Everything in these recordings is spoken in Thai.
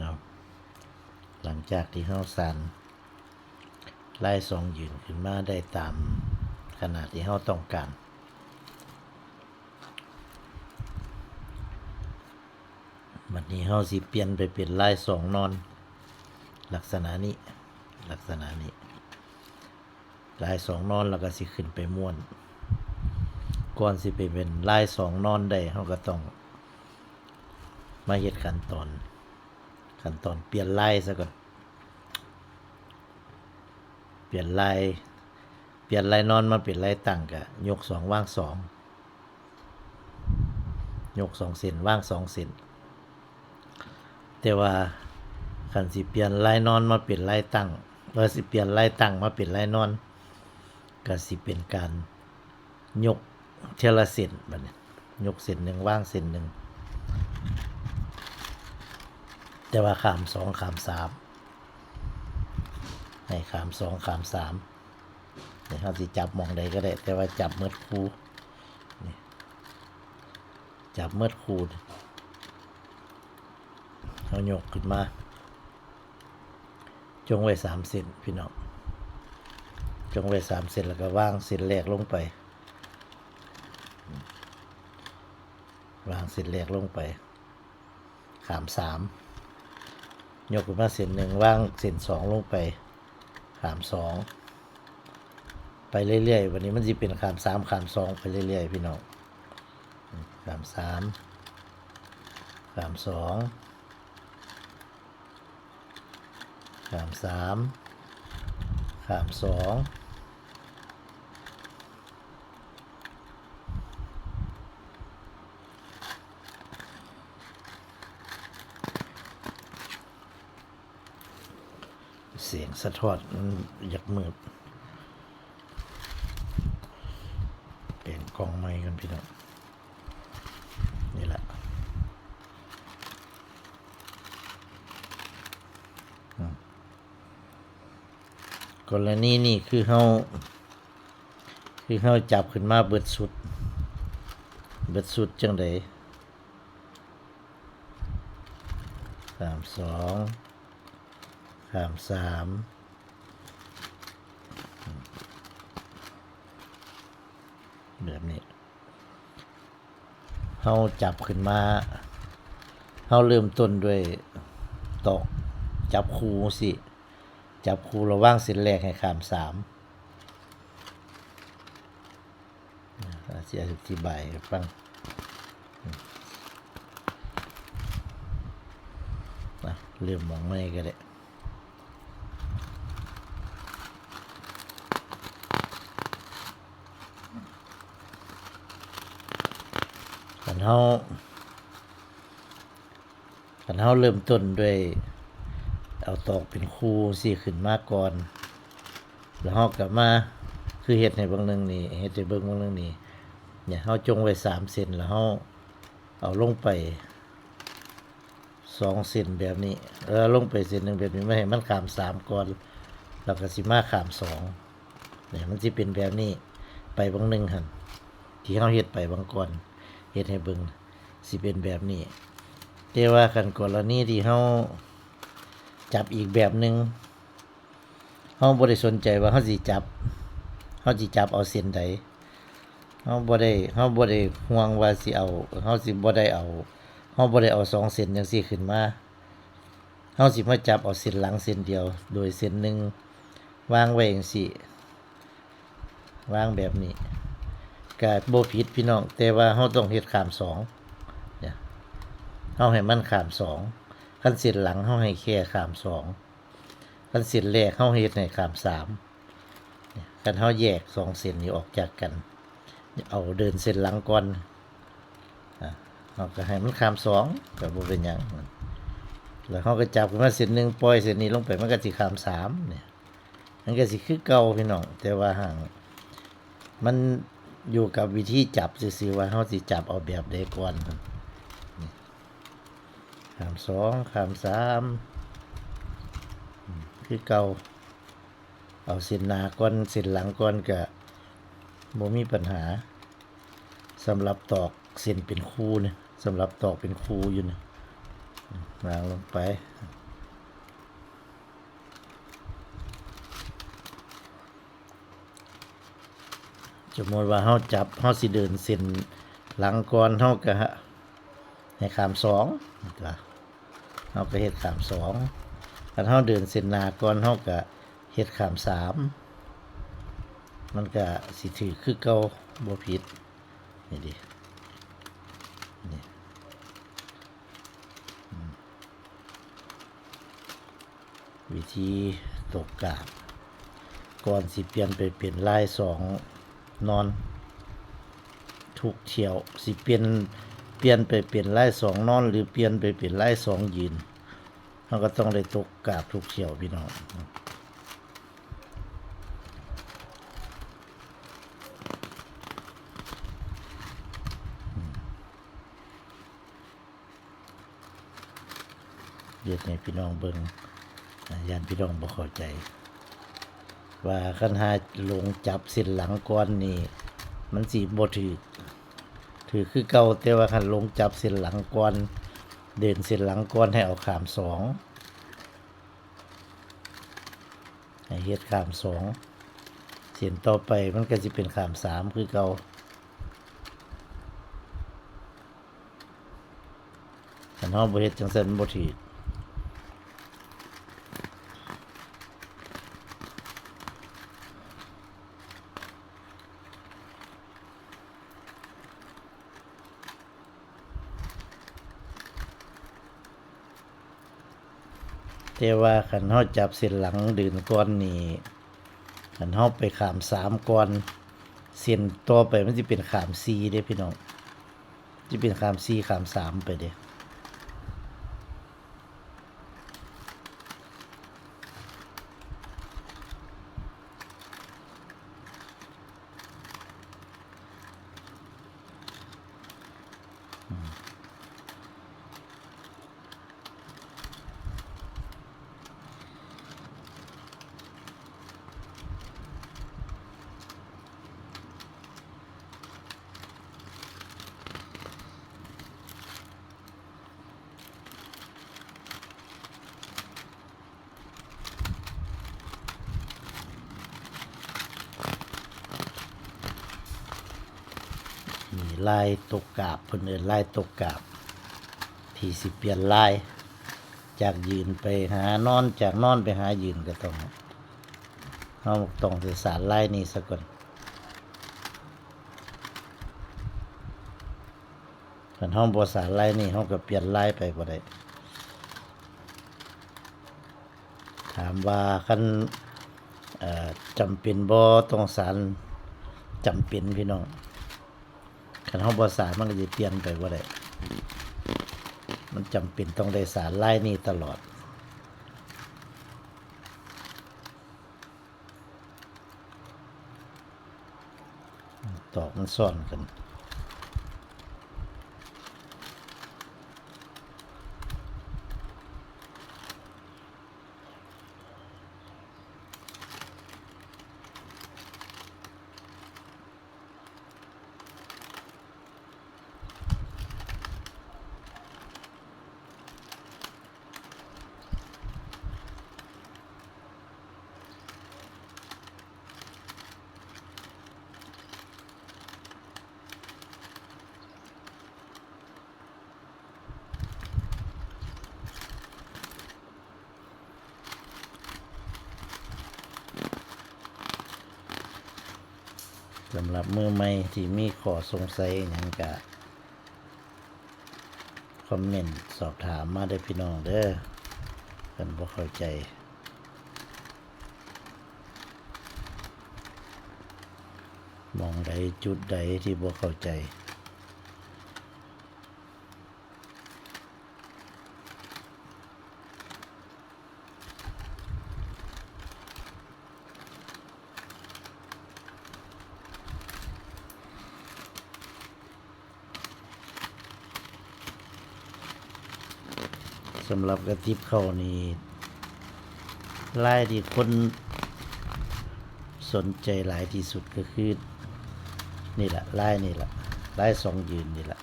เอาหลังจากที่เฮาสันไล่สองยืนขึ้นมาได้ตามขนาดที่เฮาต้องการบัดนี้เฮาสิเปลี่ยนไปเป็นไล่สองนอน ลักษณะนี้ลักษณะนี้ลายสองนอนแล้วก็สิขึ้นไปม่วน ก่อนสิไปเป็นลายสองนอนได้เขาก็ต้อง มาเฮ็ดขันตอน ขั้นตอนเปลี่ยนลายซะก่อน เปลี่ยนลายเปลี่ยนลายนอนมาเป็นลายตั้งกะยกสองว่างสองยกสองเส้นว่างสองเส้นแต่ว่าคันสิเปลี่ยนลายนอนมาเป็นลายตั้งเออสิเปลี่ยนลายตั้งมาเป็นลายนอนก็สิเป็นการยกเทละเส้นบัดนี้ยกเส้นหนึ่งว่างเส้นหนึ่ง แต่ว่าขามสองขามสามให้ขามสองขามสามนี่เขาสิจับมองใดก็ได้ แต่ว่าจับเมืดคู่จับเมืดคู่เขาโยกขึ้นมา จงไว้สามเซนพี่น้องจงไว้สามเซนแล้วก็วางเส้นแรกลงไปวางเส้นแรกลงไปขามสาม ยกขึ้นมาเส้นหนึ่งว่างเส้นสองลงไปขามสองไปเรื่อยๆ วันนี้มันจะเป็นขามสามขามสองไปเรื่อยๆ พี่น้องขามสามขามสองขามสามขามสอง เสียงสะท้อนมันอยากมืดเปลี่ยนกล้องใหม่กันพี่น้องนี่แหละอืมกรณีนี่คือเฮาคือเฮาจับขึ้นมาเบิดสุด เบิดสุดจังไดสามสองามสามแบบนี้เขาจับขึ้นมาเขาเริ่มต้นด้วยตอกจับคูสิ จับคูระว่างเส้นแรกให้ขามสามอาจจะอธิบให้ฟังเริ่มมองไม่ก็ได้ เฮาขันเฮาเริ่มต้นด้วย เอาตอกเป็นคูสี่ขึ้นมาก่อน แล้วเฮากลับมาคือเฮ็ดให้เบิ่งนึงนี่เฮ็ดให้เบิ่งเบิ่งนึงนี่เนี่ยเฮาจงไว้สามเซนแล้วเฮาเอาลงไปสองเซนแบบนี้ เออลงไปเซนหนึ่งแบบนี้ไม่ให้มันขามสามก่อนแล้วก็สิมาขามสองเนี่ยมันสิเป็นแบบนี้ไปบางหนึ่งหันที่เฮาเฮ็ดไปบางก่อน เฮ็ดให้เบิ่งสิเป็นแบบนี้แต่ว่ากันกรณีที่เฮาจับอีกแบบหนึ่งเฮาบ่ได้สนใจว่าเฮาสิจับเฮาสิจับเอาเส้นใดเฮาบ่ได้เฮาบ่ได้ห่วงว่าสิเอาเฮาสิบ่ได้เอาเฮาบ่ได้เอาสองเส้นจังซี่ขึ้นมาเฮาสิมาจับเอาเส้นหลังเส้นเดียว โดยเส้นหนึ่งวางไว้จังซี่วางแบบนี้ ก็บ่ผิดพี่น้อง แต่ว่าเฮาต้องเฮ็ดขามสองเนี่ยเฮาให้มันขามสองคันเส้นหลังเฮาให้แค่ขามสองคันเส้นแรกเฮาเฮ็ดให้ขามสามเนี่ยคันเฮาแยกสองเส้นนี้ออกจากกัน เอาเดินเส้นหลังก่อนอะเฮาก็ให้มันขามสองก็บ่เป็นหยังแล้วเฮาก็จับขึ้นมาเส้นหนึ่งปล่อยเส้นนี้ลงไปมันก็สิขามสามเนี่ยมันก็สิคือเก่าพี่น้องแต่ว่าห่างมัน อยู่กับวิธีจับซื่อๆว่าเขาสิจับเอาแบบใดก่อนขามสองขามสามอืมคือเก่าเอาเส้นหน้าก่อนเส้นหลังก่อนก็บ่มีปัญหาสำหรับตอกเส้นเป็นคู่เนี่ยสำหรับตอกเป็นคู่อยู่เนี่ยวางลงไป สมมติว่าเฮาจับเฮาสิเดินเส้นหลังก่อนเฮาก็ให้ขามสองจ้ะเฮาก็เฮ็ดขามสองคันเฮาเดินเส้นหน้าก่อนเฮาก็เฮ็ดขามสามมันก็สิถือคือเก่าบ่ผิดนี่ดินี่วิธีตกกาบก่อนสิเปลี่ยนไปเป็นลายสอง นอนทุกเที่ยวสิเปลี่ยนเปลี่ยนไปเปลี่ยนไลายสองนอน หรือเปลี่ยนไปเปลี่ยนไลายสองยืนเราก็ต้องได้ตกกาบทุกเที่ยวพี่น้องเรียกให้พี่น้องเบิงอ่ายานพี่น้องบ่เข้าใจ ว่าคันหาลงจับเส้นหลังก่อนนี่ มันสีบ่ถือถือคือเก่าแต่ว่าคันลงจับเส้นหลังก่อน เดินเส้นหลังก่อนให้เอาขามสองให้เฮ็ดขามสองเส้นต่อไปมันก็สิเป็นขามสามคือเก่าคันเฮาบ่เฮ็ดจังซั่นมันบ่ถือ แต่ว่าขันเฮาจับเส้นหลังดื่นก้อนนี่ขันเฮาไปขามสามก้อนเส้นต่อไปมันจะเป็นขามสี่เด้พี่น้องจะเป็นขามสี่ขามสามไปเด้มี ลายตกกาบเพิ่นเอิ้นลายตกกาบ ที่สิเปลี่ยนลาย จากยืนไปหานอนจากนอนไปหายืนก็ต้องเฮาต้องศึกษาลายนี้ซะก่อนคันเฮาบ่สารลายนี้เฮาก็เปลี่ยนลายไปบ่ได้ถามว่าคันเอ่อจำเป็นบ่ต้องสารจำเป็นพี่น้อง ขันห้องบ่สารมันก็จะเปลี่ยนไปว่าได้มันจำเป็นต้องได้สารไล่นี่ตลอด ตอกมันซ่อนกัน สำหรับมือใหม่ที่มีข้อสงสัยยังกะคอมเมนต์สอบถามมาได้พี่น้องเด้อกันบ่เข้าใจมองใดจุดใดที่บ่เข้าใจ สำหรับกระติบเขานี่ไล่ที่คนสนใจหลายที่สุดก็คือ นี่แหละไล่นี่แหละไล่สองยืนนี่แหละ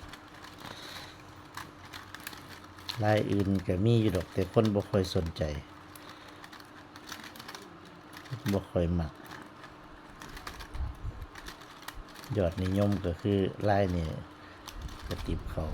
ลายอื่นก็มีอยู่ดอกแต่คนบ่ค่อยสนใจบ่ค่อยมักยอดนิยมก็คือลายนี่กระติบเขา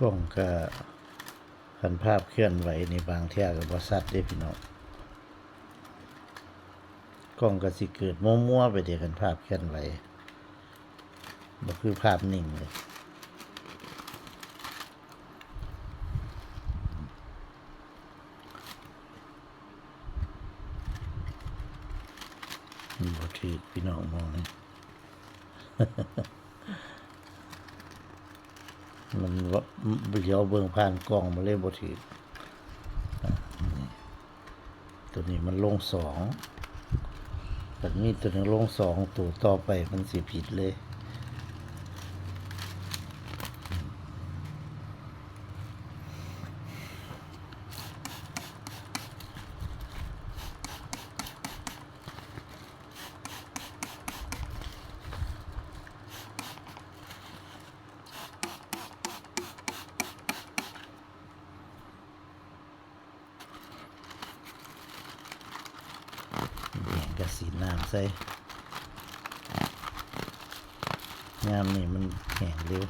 กล้องก็คันภาพเคลื่อนไหวในบางเที่ยกับบสัตว์ได้พี่น้องกล้องก็สิเกิดมั่วๆไปเดียวกันภาพเคลื่อนไหวบ่คือภาพนิ่งเลยบ่ถือพี่น้องมองนี่ มันว่าเดี๋ยวเบิ่งผ่านกล้องมาเลยบ่ถือตัวนี้มันลงสองแต่มีตัวนึงลงสองตัวต่อไปมันสิผิดเลย นี่กระสีน้ำ ใส่งามนี่มันแห้งเร็ว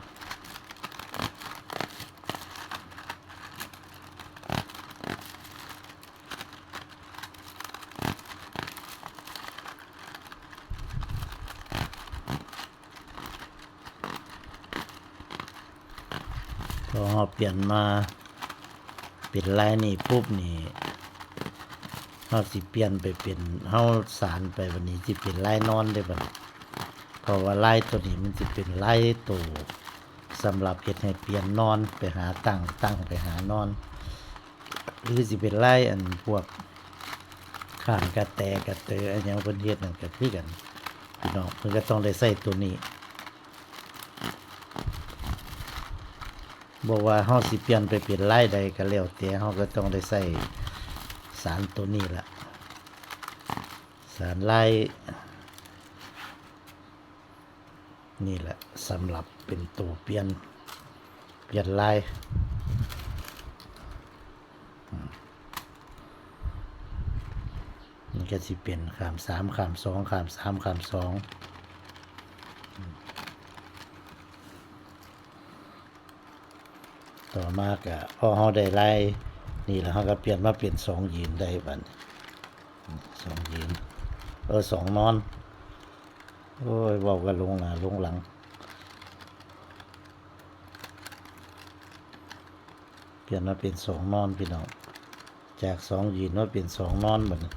พอเราเปลี่ยนมา เป็นลายนี่ปุ๊บนี่ เฮาสิเปลี่ยนไปเป็นเฮาสารไปวันนี้สิเป็นลายนอนได้บัดเพราะว่าลายตัวนี้มันสิเป็นลายตัวสำหรับเฮ็ดให้เปลี่ยนนอนไปหาตั้งตั้งไปหานอน หรือสิเป็นลายอันพวกข้างกระแตกระเตออันหยังเพิ่นเฮ็ดนั่นก็คือกันพี่น้องเพิ่นก็ต้องได้ใส่ตัวนี้บ่ว่าเฮาสิเปลี่ยนไปเป็นลายใดก็แล้วแต่เฮาก็ต้องได้ใส่ สารตัวนี้แหละสารไล่นี่แหละสำหรับเป็นตัวเปลี่ยน เปลี่ยนลายอืมมันก็สิเป็นขามสามขามสองขามสามขามสองต่อมากะพอเขาได้ไล่ นี่แล้วเขาก็เปลี่ยนมาเปลี่ยนสองยืนได้บัดสองยืนเออสองนอน โอ้ยเว่ากันลงหนาลงหลัง เปลี่ยนมาเป็นสองนอนพี่น้อง จากสองยืนมาเป็นสองนอนบัดนี้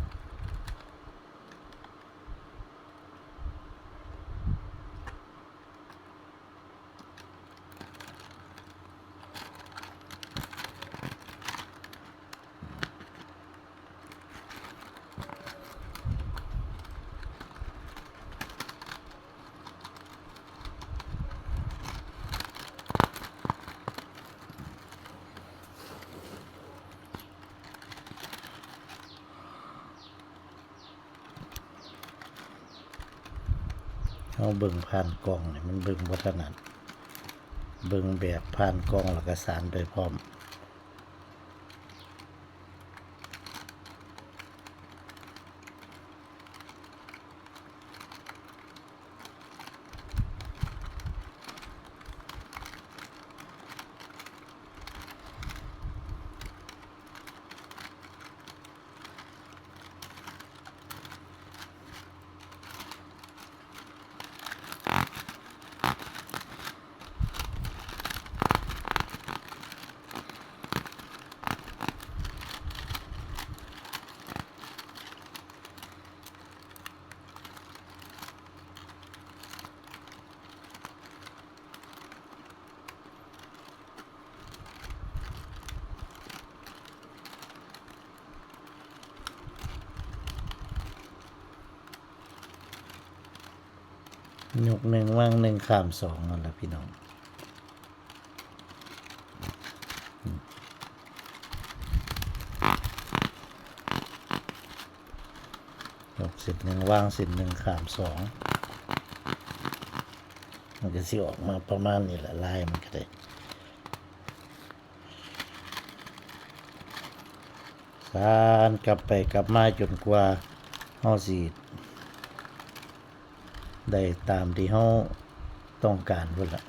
บิ่งผ่านกล้องเนี่ยมันเบิ่งวัฒนัดเบิ่งแบบผ่านกล้องแล้วก็สารไปพร้อม ยกหนึ่งว่างหนึ่งข้ามสองนั่นแหละพี่น้องยกสิบหนึ่งว่างสิบหนึ่งข้ามสองมันก็สิออกมาประมาณนี้แหละลายมันก็ได้สานกลับไปกลับมาจนกว่าเฮาสิ ได้ตามที่เขาต้องการพุ่นละ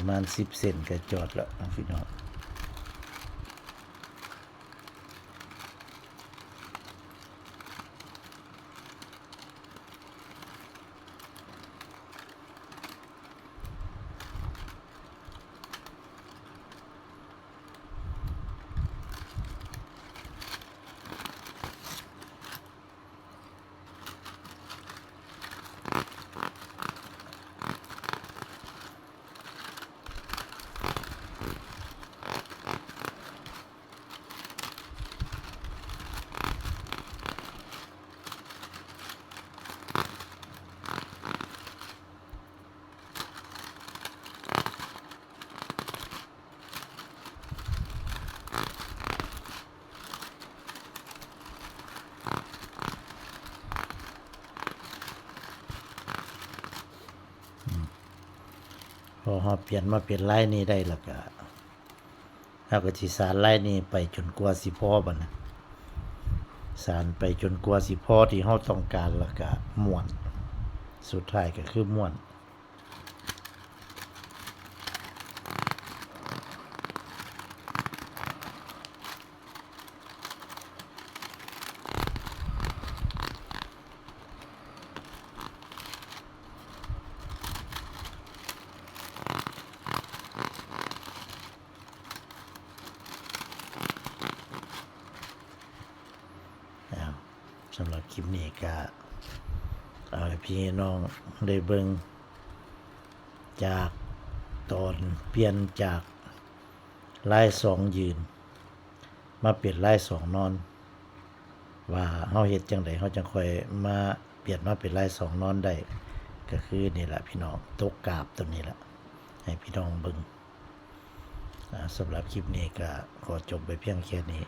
ประมาณสิบเซนก็จอดแล้วพี่น้อง พอเปลี่ยนมาเป็นไล่นี้ได้แล้วก็เฮาก็สิสารไล่นี้ไปจนกว่าสิพ่อบัดนะสารไปจนกว่าสิพ่อที่เฮาต้องการแล้วก็ม่วน สุดท้ายก็คือม่วน นะครับ สำหรับคลิปนี้ก็เอาให้พี่น้องได้เบิ่งจากตอนเปลี่ยนจากไล่สองยืน มาเปลี่ยนไล่สองนอน ว่าเฮาเฮ็ดจังไดเฮาจังค่อยมาเปลี่ยนมาเป็นไล่สองนอนได้ก็คือนี่แหละพี่น้องตกกาบตัวนี้แหละให้พี่น้องเบิ่งอ่าสำหรับคลิปนี้ก็ขอจบไปเพียงแค่นี้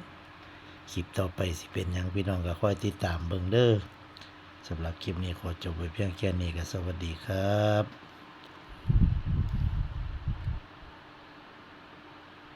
คลิปต่อไปสิเป็นยังพี่น้องก็คอยติดตามเบิ่งเด้อสำหรับคลิปนี้ขอจบไว้เพียงแค่นี้ก็สวัสดีครับ